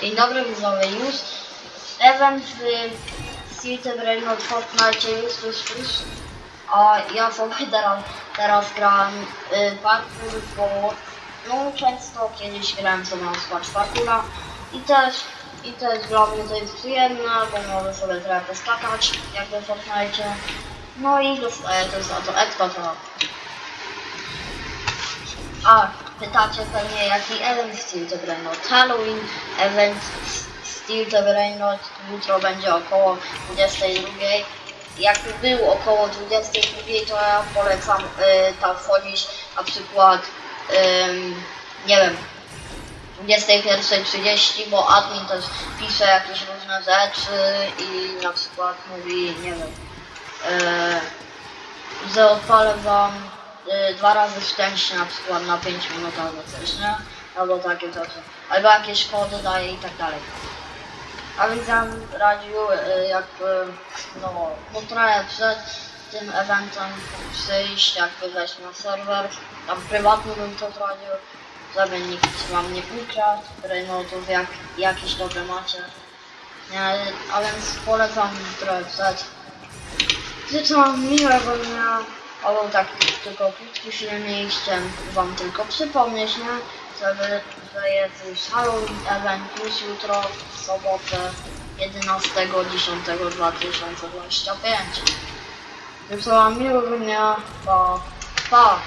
Dzień dobry widzowie, już event w City Brain od Fortnite jest już już, a ja sobie teraz, teraz gram y, parkour, bo no często kiedyś grałem sobie na skład parkoura i też, i też dla mnie to jest przyjemne, bo mogę sobie trochę poskakać jak we Fortnite. No i dostaję też za to to a, pytacie pewnie jaki event Steel the Brainrod? Halloween event Steel the Brainrod jutro będzie około 22. Jakby był około 22, to ja polecam y, tam wchodzić na przykład ym, nie wiem 21.30, bo admin też pisze jakieś różne rzeczy i na przykład mówi, nie wiem, yy, że odpalę wam y, dwa razy szczęście na przykład na 5 minut albo coś, nie? Albo takie rzeczy. Albo jakieś kody daje i tak dalej. A więc ja bym radził y, jakby no, no trochę przed tym eventem przyjść, jakby wejść na serwer. Tam prywatny bym to radził, żeby nikt wam nie ukradł, Reynoldsów jak, jakieś dobre macie. Nie, a więc polecam trochę przed. Życzę wam miłego dnia. To był tak tylko krótki filmik, chciałem wam tylko przypomnieć, nie? Żeby, już Halloween event już jutro, w sobotę 11.10.2025. Życzę wam miłego dnia. Pa, pa.